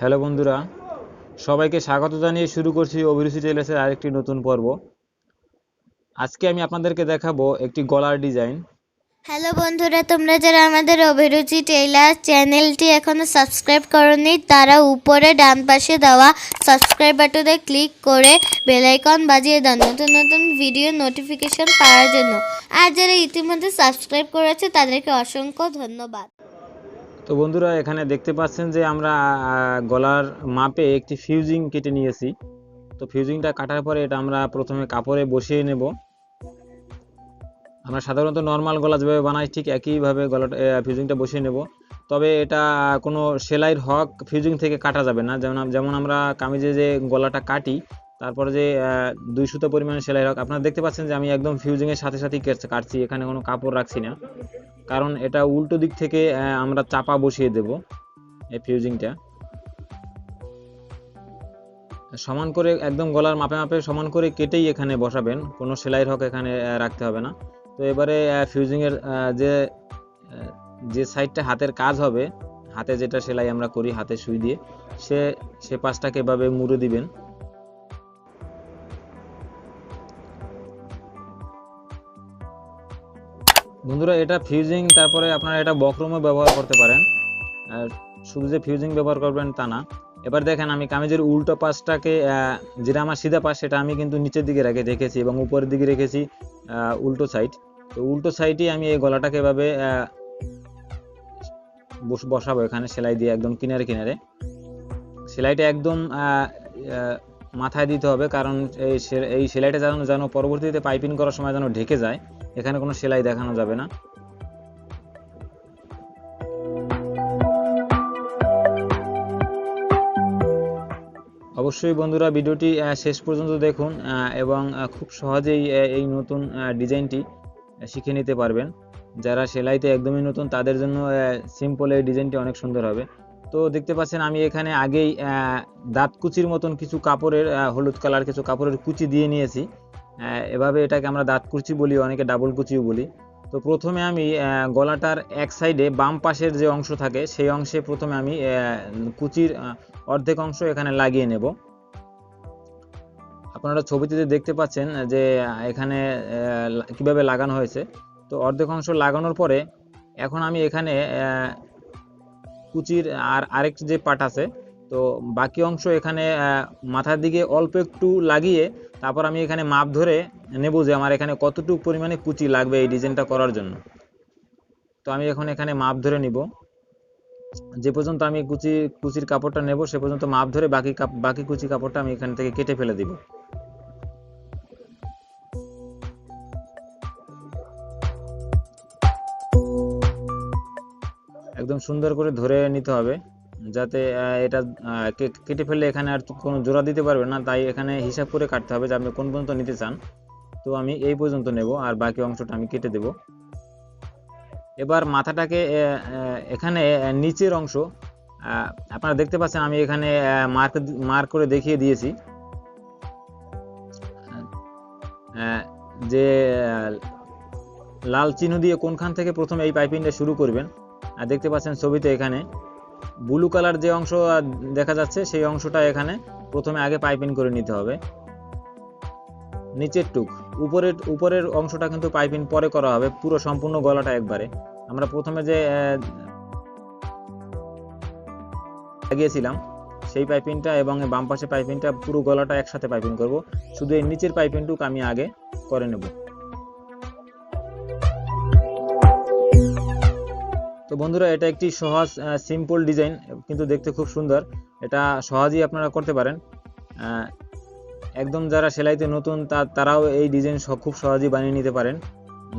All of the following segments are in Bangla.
হ্যালো বন্ধুরা, সবাইকে স্বাগত জানিয়ে শুরু করছি অভিরুচি টেলার্সের আরেকটি নতুন পর্ব। আজকে আমি আপনাদেরকে দেখাবো একটি গলার ডিজাইন হ্যালো বন্ধুরা, তোমরা যারা আমাদের অভিরুচি টেইলার চ্যানেলটি এখনও সাবস্ক্রাইব করনি, তারা উপরে ডান পাশে দেওয়া সাবস্ক্রাইব বাটনে ক্লিক করে বেল আইকন বাজিয়ে দাও, নতুন নতুন ভিডিও নোটিফিকেশন পাওয়ার জন্য। আর যারা ইতিমধ্যে সাবস্ক্রাইব করেছে, তাদেরকে অসংখ্য ধন্যবাদ। তো বন্ধুরা, এখানে দেখতে পাচ্ছেন যে আমরা গলার মাপে একটি ফিউজিং কেটে নিয়েছি। তো ফিউজিংটা কাটার পরে এটা আমরা প্রথমে কাপড়ে বসিয়ে নেব। আমরা সাধারণত নর্মাল গলা যেভাবে বানাই, ঠিক একইভাবে গলাটা ফিউজিংটা বসিয়ে নেব। তবে এটা কোনো সেলাইয়ের হক ফিউজিং থেকে কাটা যাবে না। যেমন যেমন আমরা কামিজে যে গলাটা কাটি, তারপরে যে দুই সুতো পরিমাণে সেলাই হক, আপনারা দেখতে পাচ্ছেন যে আমি একদম ফিউজিংয়ের সাথে সাথেই কেটে- কাটছি, এখানে কোনো কাপড় রাখছি না। কারণ এটা উল্টো দিক থেকে আমরা চাপা বসিয়ে দেব এই ফিউজিংটা। সমান করে একদম গলার মাপে মাপে সমান করে কেটেই এখানে বসাবেন, কোনো সেলাইয়ের হক এখানে রাখতে হবে না। তো এবারে ফিউজিংয়ের যে যে সাইডটা হাতের কাজ হবে, হাতে যেটা সেলাই আমরা করি হাতে সুই দিয়ে, সে সে পাশটাকে এভাবে মুড়ে দিবেন। বন্ধুরা, এটা ফিউজিং তারপরে আপনারা এটা বক্রমও ব্যবহার করতে পারেন। শুধু যে ফিউজিং ব্যবহার করবেন তা না। এবার দেখেন, আমি কামিজের উল্টো পাশটাকে যেটা আমার সিধা পাশ, সেটা আমি কিন্তু নিচের দিকে রেখে রেখেছি এবং উপরের দিকে রেখেছি উল্টো সাইড তো উল্টো সাইডে আমি এই গলাটাকে এভাবে বস- বসাবো এখানে, সেলাই দিয়ে একদম কিনারে কিনারে সেলাইটা একদম মাথায় দিতে হবে, কারণ এই এই সেলাইটা যেন যেন পরবর্তীতে পাইপিং করার সময় যেন ঢেকে যায়, এখানে কোনো সেলাই দেখানো যাবে না। অবশ্যই বন্ধুরা ভিডিওটি শেষ পর্যন্ত দেখুন এবং খুব সহজেই এই নতুন ডিজাইনটি শিখে নিতে পারবেন। যারা সেলাইতে একদমই নতুন, তাদের জন্য সিম্পল এই ডিজাইনটি অনেক সুন্দর হবে। তো দেখতে পাচ্ছেন আমি এখানে আগেই দাঁত কুচির মতন কিছু কাপড়ের হলুদ কালার কিছু কাপড়ের কুচি দিয়ে নিয়েছি। এভাবে এটাকে আমরা দাঁত কুচি বলি, অনেকে ডাবল কুচিও বলি। তো প্রথমে আমি গলাটার এক সাইডে বাম পাশের যে অংশ থাকে, সেই অংশে প্রথমে আমি কুচির অর্ধেক অংশ এখানে লাগিয়ে নেব। আপনারা ছবিতে যে দেখতে পাচ্ছেন যে, এখানে কীভাবে লাগানো হয়েছে। তো অর্ধেক অংশ লাগানোর পরে এখন আমি এখানে কুচির, আর আরেক যে পাট আছে, তো বাকি অংশ এখানে মাথার দিকে অল্প একটু লাগিয়ে তারপর আমি এখানে মাপ ধরে নেব যে আমার এখানে কতটুকু পরিমাণে কুচি লাগবে এই ডিজাইনটা করার জন্য। তো আমি এখন এখানে মাপ ধরে নিব। যে পর্যন্ত আমি কুচি, কুচির কাপড়টা নেব, সে পর্যন্ত মাপ ধরে বাকি বাকি কুচি কাপড়টা আমি এখান থেকে কেটে ফেলে দিব। একদম সুন্দর করে ধরে নিতে হবে, যাতে এটা কেটে ফেললে এখানে আর কোনো জোড়া দিতে পারবে না, তাই এখানে হিসাব করে কাটতে হবে যে আপনি কোন পর্যন্ত নিতে চান। তো আমি এই পর্যন্ত নেব, আর বাকি অংশটা আমি কেটে দেব। এবার মাথাটাকে এখানে নিচের অংশ আপনারা দেখতে পাচ্ছেন আমি এখানে মার্ক মার্ক করে দেখিয়ে দিয়েছি। যে লাল চিহ্ন দিয়ে কোনখান থেকে প্রথমে এই পাইপিংটা শুরু করবেন আর দেখতে পাচ্ছেন ছবিতে এখানে ব্লু কালার যে অংশ দেখা যাচ্ছে, সেই অংশটা এখানে প্রথমে আগে পাইপিং করে নিতে হবে। নিচের টুক, উপরের উপরের অংশটা কিন্তু পাইপিং পরে করা হবে, পুরো সম্পূর্ণ গলাটা একবারে। আমরা প্রথমে যে লাগিয়েছিলাম, সেই পাইপিংটা এবং বাম পাশে পাইপিংটা পুরো গলাটা একসাথে পাইপিং করব। শুধু এই নিচের পাইপিংটুক আমি আগে করে নেব। তো বন্ধুরা, এটা একটি সহজ সিম্পল ডিজাইন কিন্তু দেখতে খুব সুন্দর। এটা সহজেই আপনারা করতে পারেন। একদম যারা সেলাইতে নতুন তারাও এই ডিজাইন খুব সহজেই বানিয়ে নিতে পারেন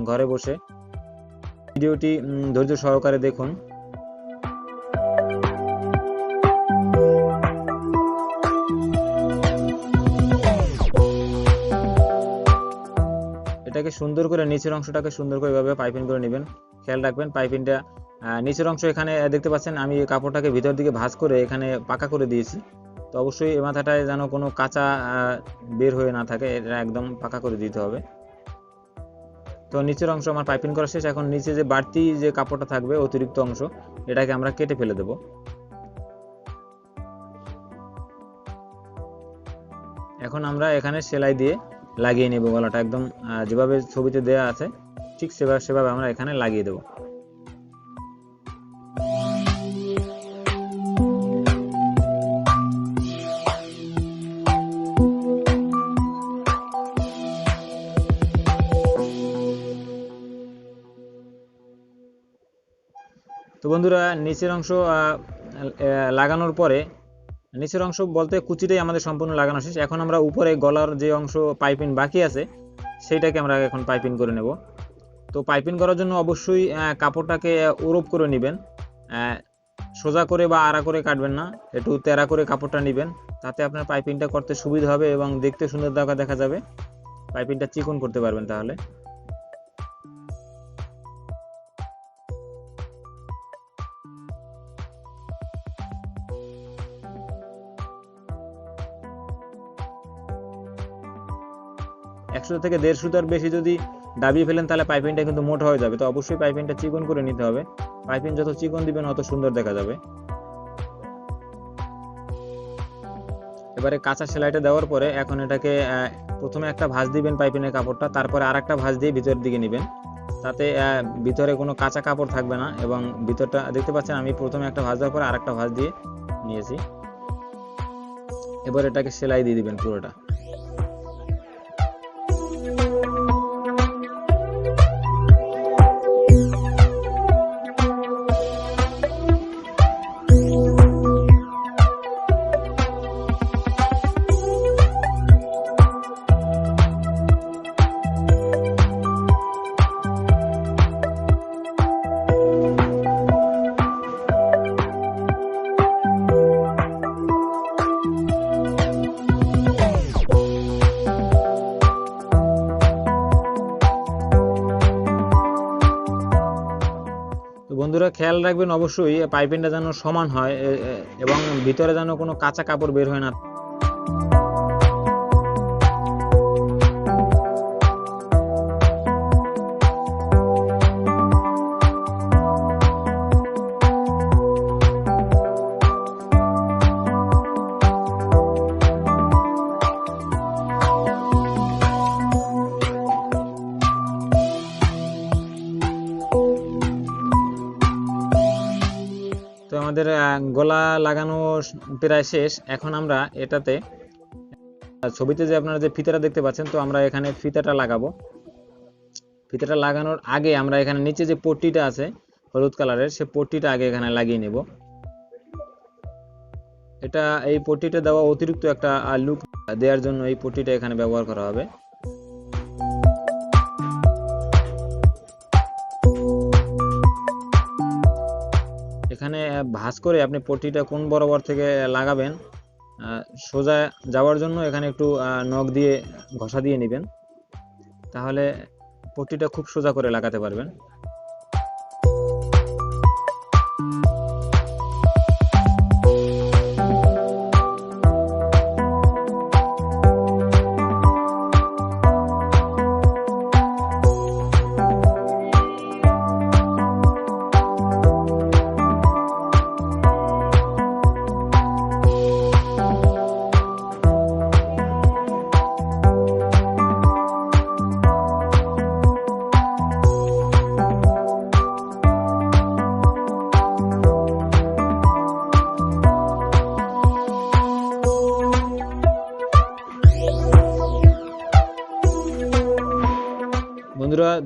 ঘরে বসে। ভিডিওটি ধৈর্য সহকারে দেখুন। এটাকে সুন্দর করে, নিচের অংশটাকে সুন্দর করে এভাবে পাইপিং করে নেবেন। খেয়াল রাখবেন, পাইপিংটা নিচের অংশ এখানে দেখতে পাচ্ছেন, আমি কাপড়টাকে ভিতর দিকে ভাঁজ করে এখানে পাকা করে দিয়েছি। তো অবশ্যই এ মাথাটায় যেন কোনো কাঁচা বের হয়ে না থাকে, এটা একদম পাকা করে দিতে হবে। তো নিচের অংশ আমার পাইপিং করা শেষ। এখন নিচে যে বাড়তি যে কাপড়টা থাকবে, অতিরিক্ত অংশ, এটাকে আমরা কেটে ফেলে দেব। এখন আমরা এখানে সেলাই দিয়ে লাগিয়ে নেব গলাটা। একদম যেভাবে ছবিতে দেয়া আছে, ঠিক সেভাবে সেভাবে আমরা এখানে লাগিয়ে দেবো। তো বন্ধুরা, নিচের অংশ লাগানোর পরে, নিচের অংশ বলতে কুচিটাই আমাদের সম্পূর্ণ লাগানো শেষ। এখন আমরা উপরে গলার যে অংশ পাইপিং বাকি আছে, সেইটাকে আমরা এখন পাইপিং করে নেব। তো পাইপিং করার জন্য অবশ্যই কাপড়টাকে ওরপ করে নেবেন। সোজা করে বা আড়া করে কাটবেন না, একটু তেরা করে কাপড়টা নেবেন, তাতে আপনার পাইপিংটা করতে সুবিধা হবে এবং দেখতে সুন্দর দেখা দেখা যাবে। পাইপিংটা চিকন করতে পারবেন তাহলে। একশো থেকে দেড়শো তার বেশি যদি দাবিয়ে ফেলেন, তাহলে পাইপিংটা কিন্তু মোটা হয়ে যাবে। তো অবশ্যই পাইপিংটা চিকন করে নিতে হবে। পাইপিং যত চিকন দিবেন, অত সুন্দর দেখা যাবে। এবারে কাঁচা সেলাইটা দেওয়ার পরে এখন এটাকে প্রথমে একটা ভাঁজ দিবেন পাইপিনের কাপড়টা, তারপরে আর একটা ভাঁজ দিয়ে ভিতরের দিকে নেবেন। তাতে ভিতরে কোনো কাঁচা কাপড় থাকবে না এবং ভিতরটা, দেখতে পাচ্ছেন আমি প্রথমে একটা ভাঁজ দেওয়ার পরে আর একটা ভাঁজ দিয়ে নিয়েছি। এবার এটাকে সেলাই দিয়ে দিবেন পুরোটা। বন্ধুরা খেয়াল রাখবেন অবশ্যই, পাইপিংটা যেন সমান হয় এবং ভিতরে যেন কোনো কাঁচা কাপড় বের হয় না। গলা লাগানো প্রায় শেষ। এখন আমরা এটাতে, ছবিতে যে আপনারা যে ফিতাটা দেখতে পাচ্ছেন, তো আমরা এখানে ফিতাটা লাগাবো। ফিতাটা লাগানোর আগে আমরা এখানে নিচে যে পট্টিটা আছে, হলুদ কালারের, সে পট্টিটা আগে এখানে লাগিয়ে নেব। এটা, এই পট্টিটা দেওয়া অতিরিক্ত একটা লুক দেওয়ার জন্য এই পট্টিটা এখানে ব্যবহার করা হবে। ভাঁজ করে আপনি পট্টিটা কোন বরাবর থেকে লাগাবেন সোজা যাওয়ার জন্য এখানে একটু নখ দিয়ে ঘষা দিয়ে নেবেন। তাহলে পট্টিটা খুব সোজা করে লাগাতে পারবেন।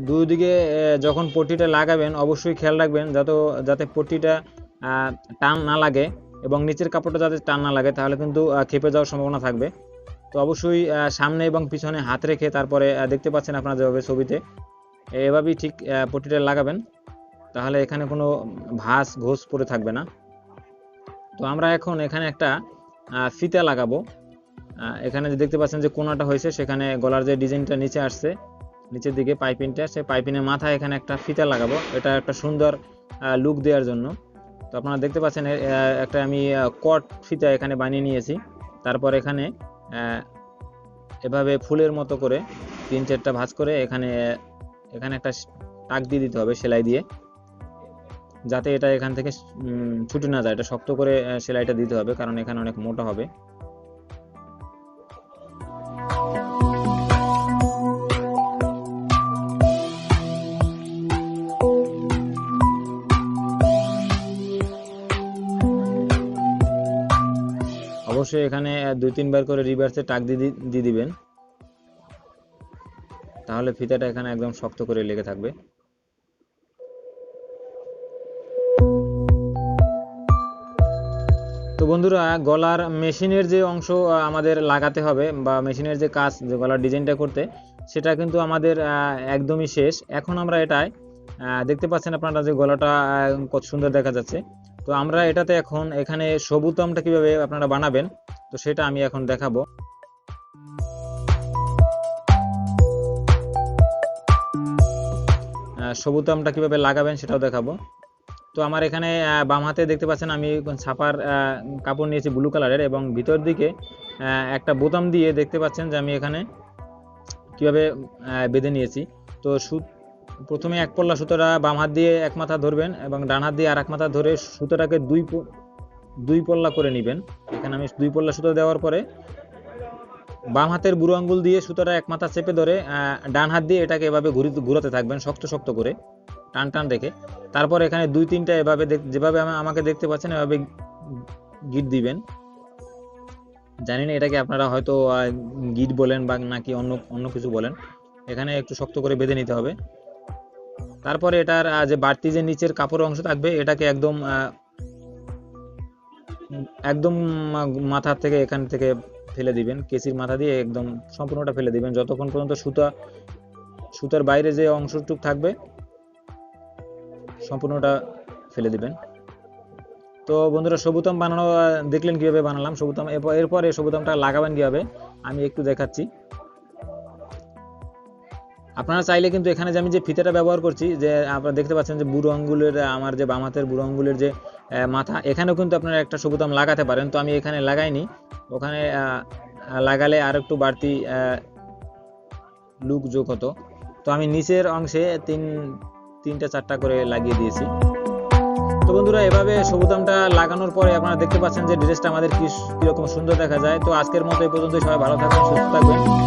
দুই দিকে যখন পট্টিটা লাগাবেন, অবশ্যই খেয়াল রাখবেন যাতে যাতে পট্টিটা টান না লাগে এবং নিচের কাপড়টা যাতে টান না লাগে, তাহলে কিন্তু খেপে যাওয়ার সম্ভাবনা থাকবে। তো অবশ্যই সামনে এবং পিছনে হাত রেখে তারপরে দেখতে পাচ্ছেন আপনারা যেভাবে ছবিতে, এভাবেই ঠিক পট্টিটা লাগাবেন। তাহলে এখানে কোনো ভাঁজ ঘোষ পড়ে থাকবে না। তো আমরা এখন এখানে একটা ফিতা লাগাবো। এখানে যে দেখতে পাচ্ছেন যে কোনাটা হয়েছে, সেখানে গলার যে ডিজাইনটা নিচে আসছে নিচের দিকে পাইপিংটা, সেই পাইপিনের মাথায় এখানে একটা ফিতা লাগাবো। এটা একটা সুন্দর লুক দেওয়ার জন্য। তো আপনারা দেখতে পাচ্ছেন একটা আমি কট ফিতা এখানে বানিয়ে নিয়েছি। তারপর এখানে এভাবে ফুলের মতো করে তিন চারটা ভাঁজ করে এখানে এখানে একটা টাক দিয়ে দিতে হবে সেলাই দিয়ে। যাতে এটা এখান থেকে ছুটে না যায়। এটা শক্ত করে সেলাইটা দিতে হবে, কারণ এখানে অনেক মোটা হবে। অবশ্যই এখানে দুই তিনবার করে রিভার্সে টাক দিয়ে দিবেন। তাহলে ফিতাটা এখানে একদম শক্ত করে লেগে থাকবে। তো বন্ধুরা গলার মেশিনের যে অংশ আমাদের লাগাতে হবে বা মেশিনের যে কাজ যে গলার ডিজাইনটা করতে সেটা কিন্তু আমাদের একদমই শেষ। এখন আমরা আহ, দেখতে পাচ্ছেন আপনারা যে গলাটা কত সুন্দর দেখা যাচ্ছে। তো আমরা এটাতে এখন এখানে সবুতমটা কীভাবে আপনারা বানাবেন, তো সেটা আমি এখন দেখাবো। সবুতমটা কীভাবে লাগাবেন সেটাও দেখাবো। তো আমার এখানে বাম হাতে দেখতে পাচ্ছেন আমি ছাপার কাপড় নিয়েছি ব্লু কালারের এবং ভিতর দিকে একটা বোতাম দিয়ে দেখতে পাচ্ছেন যে আমি এখানে কীভাবে বেঁধে নিয়েছি। তো প্রথমে এক পল্লা সুতোটা বাম হাত দিয়ে এক মাথা ধরবেন এবং ডান হাত দিয়ে আর এক মাথা ধরে সুতোটাকে দুই দুই পল্লা করে নেবেন। এখানে আমি দুই পল্লা সুতো দেওয়ার পরে বাম হাতের বুড়ো আঙ্গুল দিয়ে সুতোটা এক মাথা চেপে ধরে ডান হাত দিয়ে এটাকে এভাবে ঘুরি ঘুরাতে থাকবেন, শক্ত শক্ত করে, টান টান রেখে তারপর এখানে দুই তিনটা এভাবে যেভাবে আমাকে দেখতে পাচ্ছেন, এভাবে গিট দিবেন। জানি না এটাকে আপনারা হয়তো গিট বলেন বা নাকি অন্য অন্য কিছু বলেন। এখানে একটু শক্ত করে বেঁধে নিতে হবে। তারপরে এটার যে বাড়তি যে নিচের কাপড়ের অংশ থাকবে, এটাকে একদম একদম মাথা থেকে এখান থেকে ফেলে দিবেন কেসির মাথা দিয়ে একদম সম্পূর্ণটা ফেলে দিবেন। যতক্ষণ পর্যন্ত সুতা, সুতার বাইরে যে অংশটুক থাকবে, সম্পূর্ণটা ফেলে দিবেন। তো বন্ধুরা, সবুতম বানানো দেখলেন কীভাবে বানালাম? সবুতম, এরপর, এরপরে সবুতমটা লাগাবেন কীভাবে? আমি একটু দেখাচ্ছি। আপনারা চাইলে কিন্তু এখানে যে আমি যে ফিতেটা ব্যবহার করছি, যে আপনারা দেখতে পাচ্ছেন যে বুড়ো আঙ্গুলের, আমার যে বাম হাতের বুড়ো আঙ্গুলের যে মাথা, এখানেও কিন্তু আপনারা একটা সবুতম লাগাতে পারেন। তো আমি এখানে লাগাইনি। ওখানে লাগালে আর একটু বাড়তি লুক যোগ হতো। তো আমি নিচের অংশে তিন, তিনটা, চারটা করে লাগিয়ে দিয়েছি। তো বন্ধুরা, এভাবে সবুতামটা লাগানোর পরে আপনারা দেখতে পাচ্ছেন যে ড্রেসটা আমাদের কী, কীরকম সুন্দর দেখা যায়। তো আজকের মতো এই পর্যন্ত সবাই ভালো থাকবেন, সুস্থ থাকবেন।